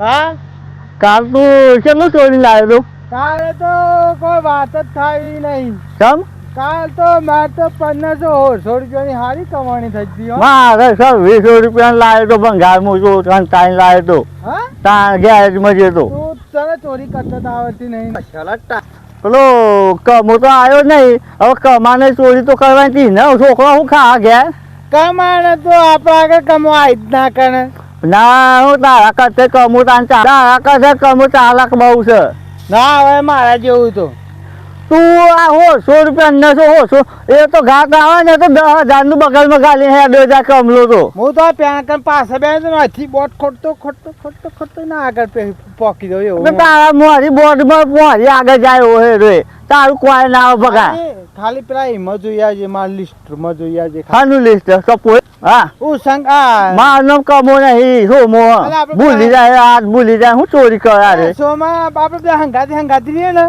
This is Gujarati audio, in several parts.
હા? કાલ તું કેટલું ચોરી લાવ્યો? તું કાલે તો કોઈ વાત જ થાય નહીં. કેમ કાલ તો મારે તો પંદરસો સોળસો રૂપિયાની સારી કમાણી થઈ ગઈ મારે સર વીસો રૂપિયા લાવ્યો તો ભંગાર મૂકો ત્રણ ટાઈમ લાવ્યો તો. ત્યાં ગેરેજમાં જતો. તને ચોરી કરતા આવતી આવડતી નહીં. પેલો કમો તો આવ્યો નહીં. હવે કમાને ચોરી તો કરવાની હતી ને. છોકરો હું ખા ગયા કમાણે તો આપણે આગળ કમાવા જ ના કરે. ના, હું તારા કરતે કમું તાન ચા તારા કરતે કમું ચાલાક બહુ છે. ના, હવે મારા જેવું તો. તું આ હો સો રૂપિયા નસો હોસો એ તો ઘા આવે ને તો દસ હજારનું બગલમાં ગાલી હે બે હજાર કમલો તો. હું તો પેન કર પાસે બે નથી બોટ ખોટતો ખોટતો ખોટતો ખોટતો ના આગળ પોકી દઉં એવું. તારા મોરી બોર્ડમાં મોરી આગળ જાય હે રે. તારું કોઈ ના આવે બગા ખાલી- પેલા એમાં જોઈ આવજે મારા લિસ્ટમાં જોઈ આવજે ખાનું લિસ્ટ સપોઝ હા. હું સંગ આ મારનો કમો નહીં સોમો મો ભૂલી જાય આ ભૂલી જાય હું ચોરી કરા રે સોમાં આપણે હંગાતી હંગાતી રહીએ ને.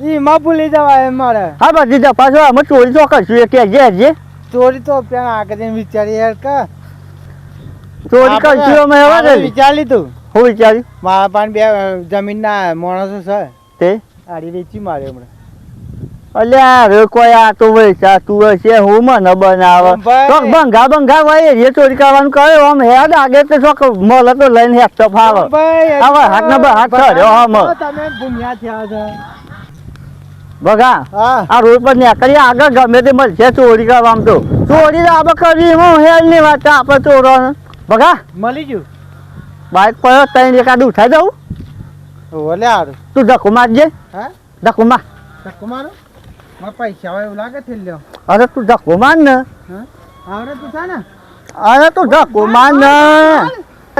એમાં ભૂલી જવાય મારે. હા અમે ચોરી તો કરશું એ જે જે? ચોરી તો પેલા આગળ જઈને વિચારી યાર કે. ચોરી કરશું અમે લીધું. હું વિચાર્યું? મારા પાસે બે જમીનના માણસો છે. તે? આડી વેચી મારે હમણાં. અલ્યા રે કોઈ આ તો વૈસા તું હશે હું મને બનાવે. તો ભંગા ભંગા ભાઈ એ ચોરી કરવાનું કહ્યું આમ હેડ આગે તો શોખ મળે તો લઈને હેડ તો ફાવે ભાઈ, હવે હાથના બે હાથ કર્યો હમ. તમે ભૂમ્યા થયા છે. બગા હા. આ રોડ પર નીકળી આગળ ગમે તે મળશે ચોરી કરવામાં તો. ચોરી આપણે કરી એમાં હેલની વાત આપણે ચોરવાનું. બગા મળી ગયું? બાઇક પર ત્રણ એકાદ ઉઠાઈ દઉં. ઓલે હારું. તું ધક્કો મારજે. હા? ધક્કો માર. ધક્કો મારો? મારા પૈસા હોય એવું લાગે છે લ્યો. અરે તું ધક્કો માર ને. અરે તું છે ને. અરે તું ધક્કો માર ને.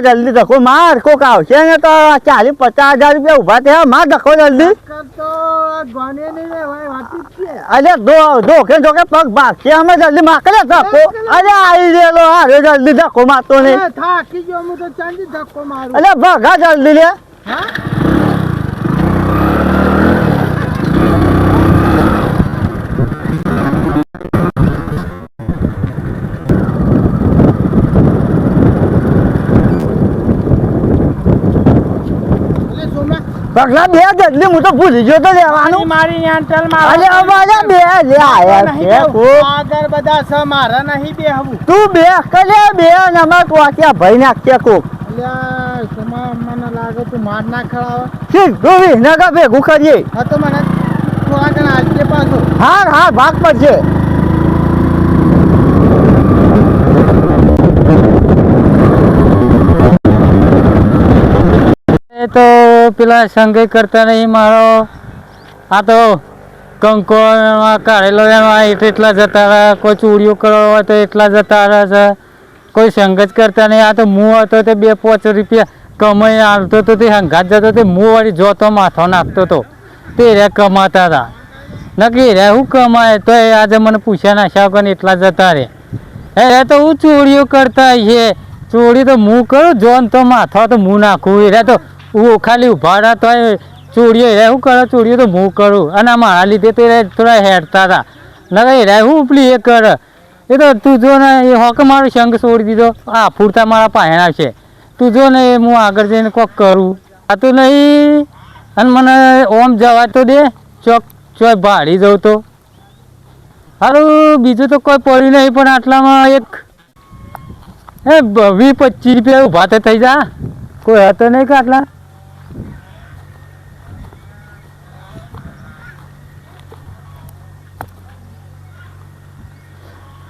જલ્દી ધક્કો માર કોક આવશે ને તો ચાલીસ પચાસ હજાર રૂપિયા ઊભા થયા માર ધક્કો જલ્દી. અરે ધોકે ધોકે પગ ભાગશે અમે જલ્દી માકલે ધક્કો. અરે આવી ગયેલો હારે જલ્દી ધક્કો મારતો નહીં. અરે ભગા જલ્દી લે. હા? પગલા બે જલ્દી હું તો ભૂલી ગયો તો લેવાનું મારી યાંટલ અરે અમારે બે લે આયા છે આગળ બધા સ મારા નહીં બે હવું તું બે કલે બે ને અમાર ટોટિયા ભાઈ નાખશે કોક. મને લાગે તું માર ના ખડાવે ડોવી વિસનગર ભેગું કરીએ. હા તો મને તું આગળ આજે પાછો. હા હા ભાગ પડશે એ તો પેલા સંઘ કરતા નહીં, મારો આ તો કંકોમાં કાઢેલો એટલે જતા રહ્યા, કોઈ ચૂડીઓ કરવા હોય તો એટલા જતા રહ્યા છે. કોઈ સંઘ જ કરતા નહીં, આ તો મું હતો તે બે પાંચ રૂપિયા કમાઈ આવતો તો તે હંઘાત જતો તે મું વાળી જોતો માથો નાખતો તો તે રે કમાતા હતા. નક્કી રે હું કમાય તો આજે મને પૂછ્યા ના, શાવ કરીને એટલા જતા રે? એ તો હું ચોરીઓ કરતા છે ચોરી તો હું કરું, જોન તો માથો તો હું નાખું. એ તો હું ખાલી ઊભા રહ્યા તો ચોરીઓ રે હું કરો ચોરીઓ તો હું કરું. અને આ મારા લીધે તો એ થોડા હેરતા હતા નકર રે હું ઉપલી એ કર. એ તો તું જો ને એ હોક મારો શંખ છોડી દીધો. આ ફૂરતા મારા પાયણા છે તું જો ને હું આગળ જઈને કોક કરું. આ તો નહીં. અને મને ઓમ જવા તો દે. ચોક, ચોય ભાડી જવું તો. હારું, બીજું તો કોઈ પડ્યું નહીં, પણ આટલામાં એક એ વી પચીસ રૂપિયા ઊભા તો થઈ જા. કોઈ હતો નહીં કે આટલા?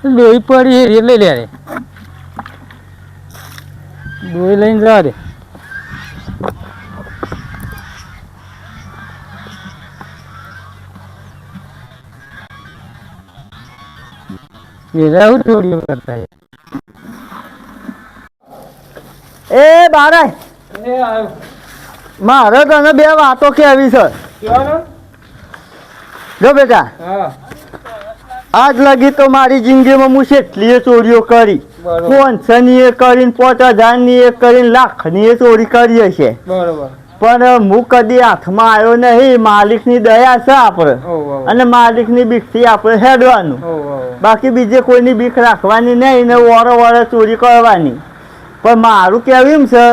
લોહી પડી એ લઈ લે રે. લોહી લઈને જવા દે રહું ચોરીઓ કરતા એ બારા મારે તને બે વાતો કેવી છે. જો બેટા આજ લગી તો મારી જિંદગીમાં હું કેટલીય ચોરીઓ કરી. પાંચસોની એ કરીને પાંચ હજારની એ કરીને લાખની એ ચોરી કરી હશે. પણ હું કદી હાથમાં આવ્યો નહીં. માલિકની દયા છે આપણે અને માલિકની બીકથી આપણે હેડવાનું. બાકી બીજે કોઈની બીક રાખવાની નહીં ને વારો વારો ચોરી કરવાની. પણ મારું કેવું એમ છે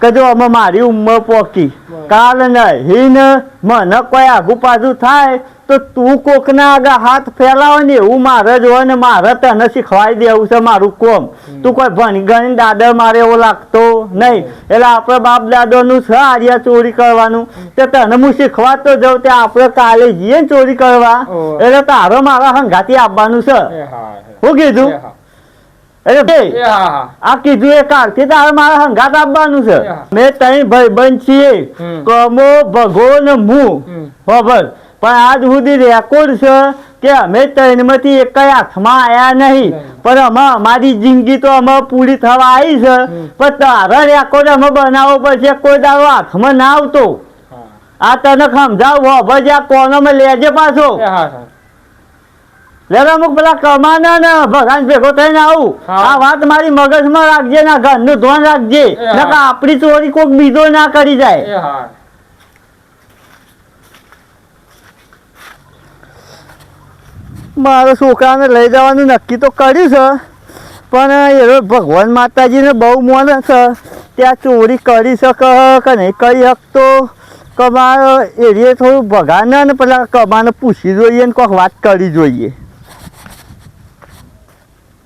કે જો અમે મારી ઉંમર પોકી. કાલ નહીં ને મને કોઈ આગુ પાછું થાય તો તું કોકના આગળ હાથ ફેલાવો ને એવું મારે જ હોય ને મારે તને શીખવાડી દેવું છે મારું કોમ. તું કોઈ ભણી ગણી દાદર મારે એવો લાગતો નહીં. એટલે આપણે બાપ દાદાનું છે આર્યા ચોરી કરવાનું. તે તને હું શીખવાડતો જાઉં તે આપણે કાલે જઈએ ને ચોરી કરવા. એટલે તારો મારા હંગાથી આપવાનું છે. હું કીધું? એટલે આ કીધું એ કાલથી તારે મારા હંગાત આપવાનું છે. મેં મેં ત્રણ ભાઈબંધ છીએ. કમો ભગો ને હું હમ. પણ આજ સુધી રેકોર્ડ છે કે અમે ત્રણમાંથી એક હાથમાં આયા નહીં. પણ અમે અમારી જિંદગી તો અમે પૂરી થવા આવી છે. પણ તારા રેકોર્ડ અમે બનાવવો પડશે કોઈ દાડો હાથમાં ના આવતો. આ તને સમજાવ આ કોનોમાં લેજે પાછો. લેવા અમુક પેલા કમાના ને ભગવાન ભેગો થઈને આવું. આ વાત મારી મગજમાં રાખજે ના ઘરનું ધોન રાખજે. આપણી ચોરી કોઈક બીજો ના કરી જાય. મારા છોકરાને લઈ જવાનું નક્કી તો કર્યું છે. પણ એ ભગવાન માતાજીને બહુ મોને છે. ત્યાં ચોરી કરી શકે કે નહીં કરી શકતો? કમાર એરિયે થોડું ભગાને ને પેલા કમાને પૂછી જોઈએ ને કોઈક વાત કરી જોઈએ.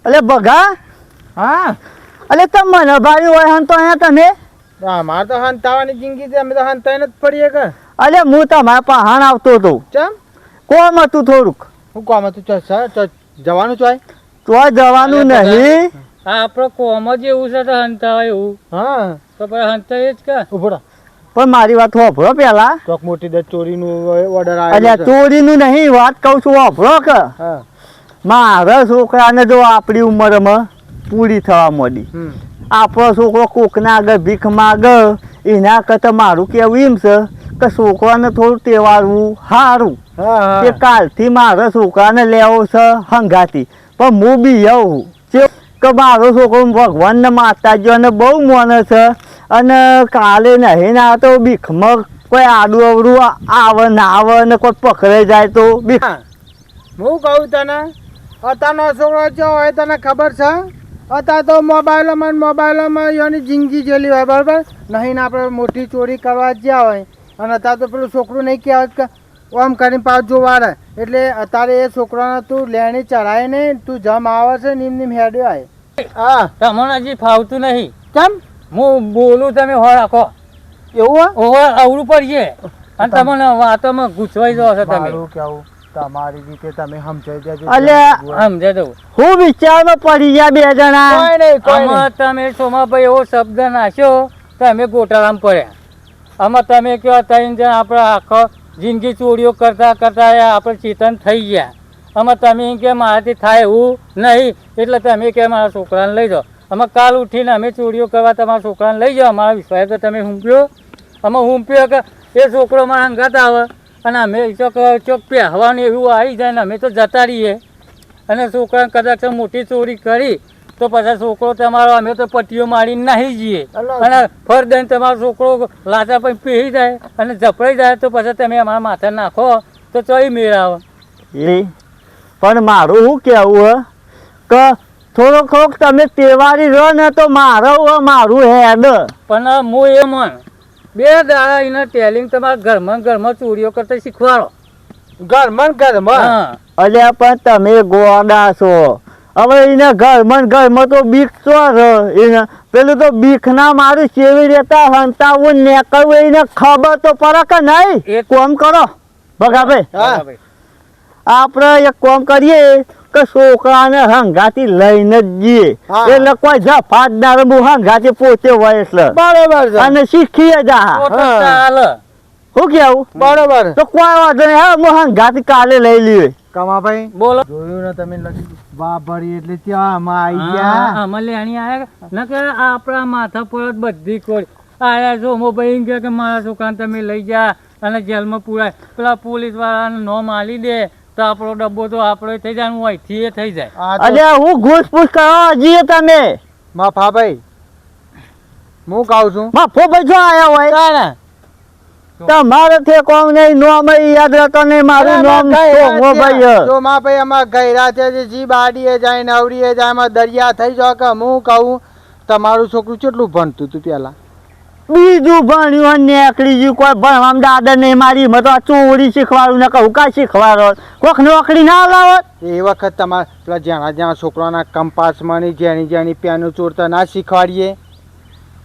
અલે ભગા? હા. અલે તમે મને ભાઈ હોય હન તો અહીંયા તમે? અમારે તો હંતાવાની જિંદગી છે અમે તો હંતાઈને જ પડીએ કે. અલે હું તમારા પહાણ આવતો હતો ચમ? કોમ હતું થોડુંક? હું કામ હતું? ચલ જવાનું ચોય તો જવાનું નહીં. હા આપણો કોમ જ એવું છે તો હંતા એવું. હા. તો પછી હંતા એ જ કે. ઊભો પણ મારી વાત હોભળો પેલા? ચોક મોટી દસ ચોરીનું ઓર્ડર અલ્યા આવ્યો છે. ચોરીનું નહીં વાત કહું છું હોભળો કે. હા. મારા છોકરાને જો આપણી ઉંમરમાં પૂરી થવા મળી. આપણો છોકરો કોકના આગળ ભીખ માગે એના કરતાં મારું કેવું એમ છે કે છોકરાને થોડું તહેવારવું સારું. કે કાલથી મારો છોકરાને લેવો છે હંગાતી પણ હું બી આવું. છે કે મારો છોકરો ભગવાનને માતાજીઓને બહુ માને છે. અને કાલે નહીં ના તો ભીખમાં કોઈ આડું અવડું આવે ના આવે ને કોઈ પકડાઈ જાય તો બીખ હું. કહું તને અત્યારનો છોકરો જો હોય તને ખબર છે? અત્યારે તો મોબાઈલોમાં મોબાઈલોમાં એની જિંદગી જેલી હોય બરાબર? નહીં ને આપણે મોટી ચોરી કરવા જ્યાં હોય. અને અત્યારે તો પેલું છોકરું નહીં કહેવાય કે ઓમ કરીને પાછું જોવાડે એટલે અત્યારે એ છોકરાને તું લેણી ચડાય નહીં તું જમ આવે છે નીમ નીમ હેડ્યો આય. હા. તમને હજી ફાવતું નહીં. કેમ? હું બોલું તમે હો રાખો. એવું ઓહો અવળું પડીએ. અને તમને વાતોમાં ગુચવાઈ જાઓ છો તમે. કેવું? તમારી રીતે તમે સમજાઈ દેજો અલ્યા, સમજાઈ દઉં. હું વિચારમાં પડી ગયા બે જણા. કોઈ નહીં કોઈ તમે સોમાભાઈ એવો શબ્દ નાખ્યો તો અમે ગોટાળામાં પડ્યા. આમાં તમે કહો ત્રણ જણ આપણે આખો જિંદગી ચોરીઓ કરતા કરતાં આપણે ચેતન થઈ ગયા. આમાં તમે કે મારાથી થાય એવું નહીં? એટલે તમે કે મારા છોકરાને લઈ જાઓ? અમે કાલ ઉઠીને અમે ચોરીઓ કરવા તમારા છોકરાને લઈ જાઓ? અમારા વિશ્વાસ તો તમે હુંપ્યો અમે હુંપ્યો કે એ છોકરો મારા અંગાત આવે અને અમે ચોક ચોક પહેવાનું એવું આવી જાય ને અમે તો જતા રહીએ. અને છોકરાને કદાચ મોટી ચોરી કરી તો પછી છોકરો તમારો અમે તો પટ્ટીઓ મારીને નાહી જઈએ. અને ફર દઈને તમારો છોકરો લાચા પણ પીહી જાય અને જપડાઈ જાય તો પછી તમે અમારા માથે નાખો તો ચોય મેળ આવે. એ પણ મારું શું કહેવું હે? કે થોડોક ખોક તમે તેવારી રહો ને તો મારું હે, મારું હેડ. પણ હું એ મન બે દાડા એના ટેલિંગ તમારા ઘરમાં ઘરમાં ચોરીઓ કરતા શીખવાડો. ઘરમાં ઘરમાં? અલ્યા પણ તમે ગોડા છો. હવે એને ઘરમાં ઘરમાં તો બીક છે એને પેલું તો બીક ના મારું કેવી રીતે હંતાવું નીકળવું એને ખબર તો પડે કે નહીં? કોમ કરો. ભગાભાઈ આપણે એક કોમ કરીએ કે છોકરાને હંગાથી લઈને જ જઈએ. એટલે કોઈ જફાતદાર હું હંગાતી પોતે હોય એટલે. બરોબર અને શીખીએ જા. તો તો શું કેવું? બરોબર. તો કોઈ વાંધો નહીં. હા હું હંગાતી કાલે લઈ લઈએ. કમાભાઈ બોલો. જોયું ને તમે લખી વાપરી એટલે ત્યાં આમાં આવી ગયા. આમાં લેણી આયા ન કે આપણા માથા પર બધી કોઈ આયા છો મોબાઈલ કહે કે મારા છોકરાને તમે લઈ જા અને જેલમાં પુરાય. પેલા પોલીસ વાળાને નોમ આલી દે તો આપણો ડબ્બો તો આપણો થઈ જાય હું અહીંથી એ થઈ જાય. અરે હું ઘૂસપૂસ કરો હજી તમે? મફાભાઈ હું કહું છું. માફો ભાઈ આયા હોય? કાના? તમારે તે કોમ નહીં નોમ યાદ રહેતો નહીં મારું નોમ સોમો ભાઈ જો માં ભાઈ અમાર ગયરા છે જે બાડીએ જાય નવરીએ જાય એમાં દરિયા થઈ જાય કે હું કહું તમારું છોકરું કેટલું ભણતું તું પેલા બીજું ભણ્યું અને એકડી ગયું કોઈ ભણવામાં દાદર નહીં મારી મેં તો ચોરી શીખવાડું ને કહું કાંઈ શીખવાડો? કોક નોકરી ના લાવો એ વખત તમારે પેલા જ્યાં જ્યાં છોકરાના કંપાસમાં ની જેની જેની પેનું ચોરતા ના શીખવાડીએ.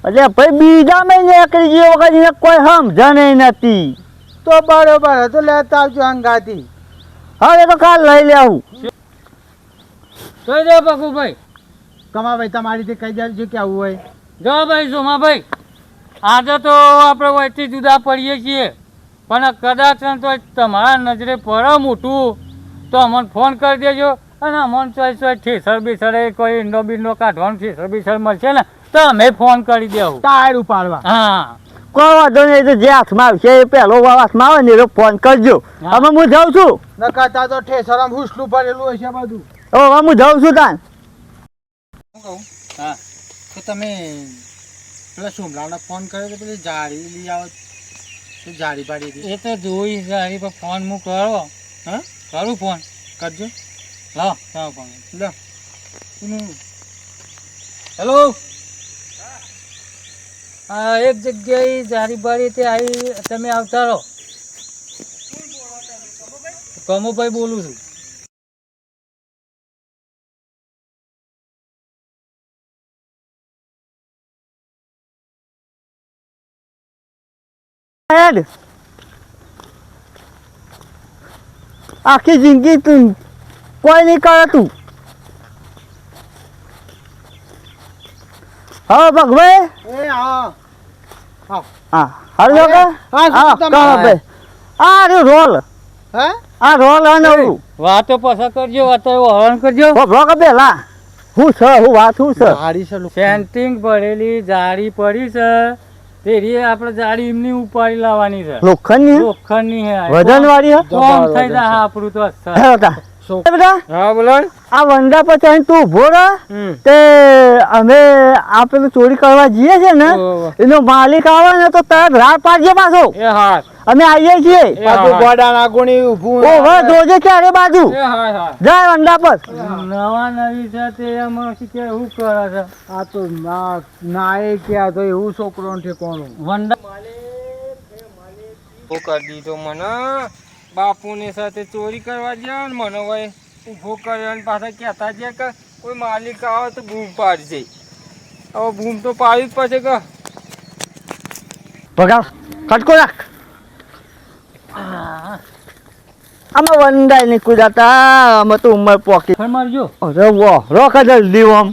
એટલે ભાઈ બીજા મેં નીકળી ગયો વખત કોઈ સમજણે નથી. તો બરોબર તો લેતા આવજો હંગાથી હવે તો કાલ લઈ લેવું. જોઈ દો પકુભાઈ કમાભાઈ તમારી રીતે કહી દેજો કે આવું હોય. જો ભાઈ સોમાભાઈ આજે તો આપણે વચ્ચે જુદા પડીએ છીએ પણ કદાચ તો તમારા નજરે પડે મોટું તો અમને ફોન કરી દેજો અને અમને ચોઈસ ચોઈ ઠેસર બીસર એ કોઈ ઈંડો બીંડો કાઢવાનું ઠેસર બીસર મળશે ને? તો અમે ફોન કરી દેવું. ટાયર ઉપાડવા. હા. કોઈ વાંધો નહીં તો જે હાથમાં આવશે એ પહેલો હાથમાં આવે ને એ ફોન કરજો. હવે હું જાઉં છું. નકાતા તો ઠેસરામ હુસલું ભરેલું હશે બધું. હવે હું જાઉં છું તાન. હા તો તમે પેલા સોમલાને ફોન કર્યો તો પેલી જાળી લઈ આવો. તો જાળી પાડી એ તો જોઈ સારી પર ફોન હું કરો. હા? કરું ફોન. કરજો. લાવ ફોન લો. હેલો? એક જગ્યાએ જારી બારી તે આવી તમે આવતા રહો. કમુભાઈ બોલું છું. આખી જિંદગી તું કોઈ નહીં કરે હા ભગવાઈ એ હા. હા. હલો કે? હા, હા તમારે? કહો આ રોલ. હે? આ રોલ અને ઓલું વાતો પસા કરજો વાતો હરણ કરજો. ભભરો કે પેલા હું છે હું વાત હું છે. જાડી છે સેન્ટિંગ ભરેલી જાળી પડી છે. તેરી આપણે જાડી એમની ઉપાડી લાવવાની છે. લોખંડની? લોખંડની હે. વજન વાળી હે? કોમ થઈ જાય આપણું તો. હા બોલો. આ વંડા પછી તું ઊભો રહે તે અમે આ પેલું ચોરી કરવા જઈએ છે ને એનો માલિક આવે ને તો તરત રાહ પાડજે પાછો. અમે આવીએ છીએ. પાછું ઊભું જોજે ક્યારે બાજુ. એ હા હા. જાય વંડા પર. નવા નવી છે તે એમાં શું કે શું કરે છે? આ તો ના ના એ ક્યાં તો એવું છોકરો ઠેકોણું. વંડા ઊભો કરી દીધો મને? બાપુની સાથે ચોરી કરવા ગયા ને મને ભાઈ ઊભો કર્યો અને પાછા કહેતા છે કે કોઈ માલિક આવે તો બૂમ પાડશે હવે બૂમ તો પાડવી જ પડશે કે. ભગા કટકો રાખ. આમાં વંદાય નહીં કુદાતા અમે તો ઉંમર પોકી. મારજો. અરે વાહ રોક જલ્દી આમ.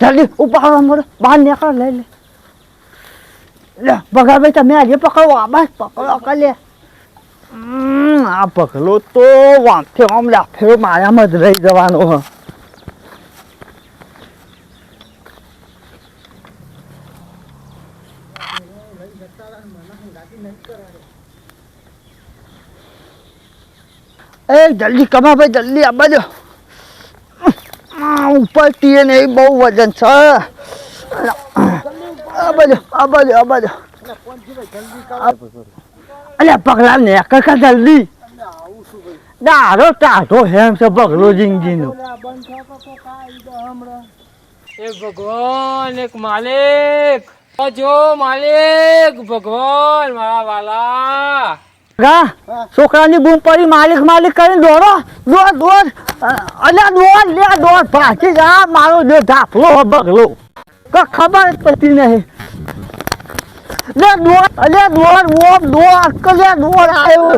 જલ્દી ઉપાડવા મળે બહાર નીકળ લઈ લે. લે ભગા ભાઈ તમે આજે પકડો આ બસ પકડો કે લે હમ, આ પગલો તો વાંચે આમ લાફેરો માયામાં જ રહી જવાનો એ જલ્દી કમા ભાઈ જલ્દી આ બાજુ ઉપર તીએ ને બહુ વજન છે આ બાજુ આ બાજુ આ બાજુ અલ્યા પગલા ને કાકા જલ્દી. દારો ટાઢો હેમ છે પગલો જિંદગીનો. એક ભગવાન એક માલિક. જો માલિક ભગવાન મારા વાલા. ગા છોકરાની બૂમ પડી માલિક માલિક કરીને દોડો દોડ દોડ. અલ્યા દોડ લે દોડ. પાછી જા મારો જે ધાફલો હે બગલો કે ખબર જ પડતી નહીં લે દોડ અલ્યા દોડ ઓમ આવ્યો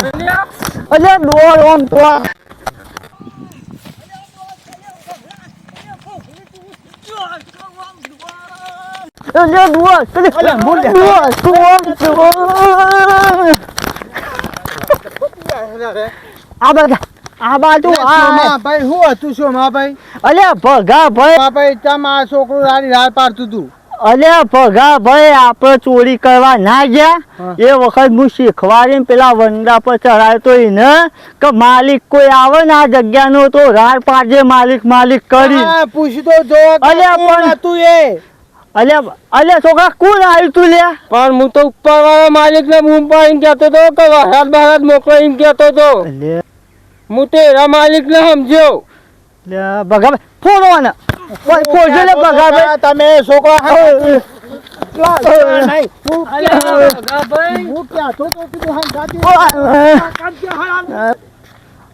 અલ્યા દોડ ઓમ દોડ અલ્યા દોડ કે લે દોડ દોડ દોડ આ બાજુ આ બાજુ આ હતું શું મા ભાઈ? અલે ભગા ભાઈ. મા ભાઈ તમ આ છોકરો રાડી રાહ પાડતું તું. અલે ભગા ભાઈ આપણે ચોરી કરવા ના ગયા. એ વખત હું શીખવાડીને પેલા વંડા પર ચડાયો એને કે માલિક કોઈ આવે ને આ જગ્યાનો તો રાર પાડજે માલિક માલિક કરી. પૂછતો જો અલે અલ્યા, પણ- હતું એ? અલ્યા અલ્યા છોકરા કોણ આવ્યું તું લે? પણ હું તો ઉપર વાળા માલિક ને હું પણ એમ કહેતો હતો કે વરસાદ બરસાદ મોકલો એમ કહેતો હતો હું તેરા માલિકને સમજ્યો લે બગા ફોડો ને ઓય ફોડજો લે બગા તમે છોકરા તો.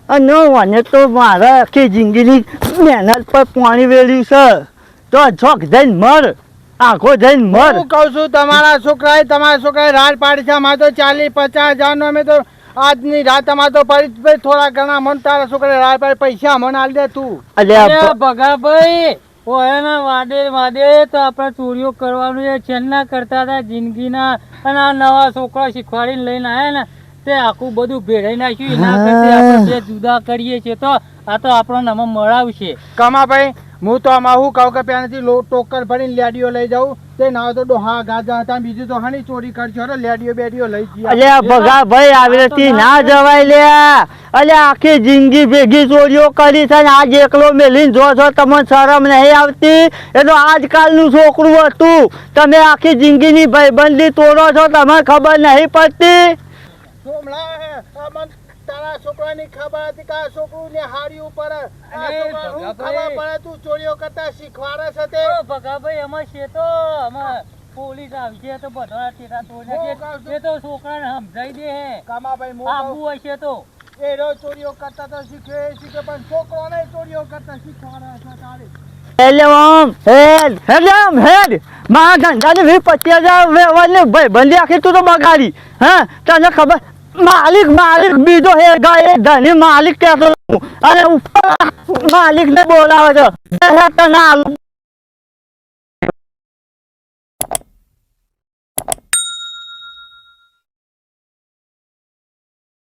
અને મને તો મારા આખી જિંદગીની મહેનત પર પાણી વેળ્યું છે. તો છોક જઈને મર. આખો જઈને મર. હું કહું છું તમારા છોકરાએ તમારા છોકરાએ રાડ પાડી છે. અમારે તો ચાલીસ પચાસ હજારનો અમે તો આજની રાત અમારે તો ભાઈ થોડા ઘણા મન તારા છોકરાએ રાડ પાડી પૈસા મને આલ દે તું. અલ્યા ભગાભાઈ ઓ એના વાડે વાડે તો આપણે ચોરીઓ કરવાનું એ છેલ્લા કરતા હતા જિંદગીના. અને આ નવા છોકરા શીખવાડીને લઈને આવ્યા ને તે આખું બધું ભેળાઈ નાખ્યું. એના કરતા આપણે બે જુદા કરીએ છીએ તો આ તો આપણો નામ મળાવશે કમાભાઈ હું તો આમાં હું કહું કે પેલાથી લો ટોકર ભરીને લેડીઓ લઈ જાઉં. તે ના તો ડોહા ગાજા હતા બીજું તો હણી ચોરી કરજો. અરે લેડીઓ બેડીઓ લઈ જઈએ અલ્યા ભગા ભાઈ આવી ના જવાય લે અલ્યા આખી જિંદગી ભેગી ચોરીઓ કરી છે ને આજ એકલો મેલીને જો છો તમને શરમ નહીં આવતી. એ તો આજકાલનું છોકરું હતું. તમે આખી જિંદગીની ભાઈબંધી તોડો છો તમને ખબર નહીં પડતી. છોકરાની ખબર હતી કે આ છોકરું ને હારી ઉપર ખબર પડે તું ચોરીઓ કરતા શીખવાડે છે તે? ભગાભાઈ એમાં છે તો આમાં પોલીસ આવશે તો બધા ટેટા તોડી હું કહું નાખે છું. એ તો છોકરાને સમજાઈ દે હે. કમાભાઈ આબુ હશે તો. એ રોજ ચોરીઓ કરતા તો શીખે શીખે પણ છોકરોને ચોરીઓ કરતા શીખવાડે છે તારે. હેડ હેડ આમ હેડ. મારા ધંધાની વીસ પચીસ હજાર વ્યવહારની ભાઈબંધી આખી તું તો બગાડી. હા તને ખબર માલિક માલિક, બીજો હે ગાય ધની માલિક કહેતો અરે ઉપર માલિક ને બોલાવે છે. તને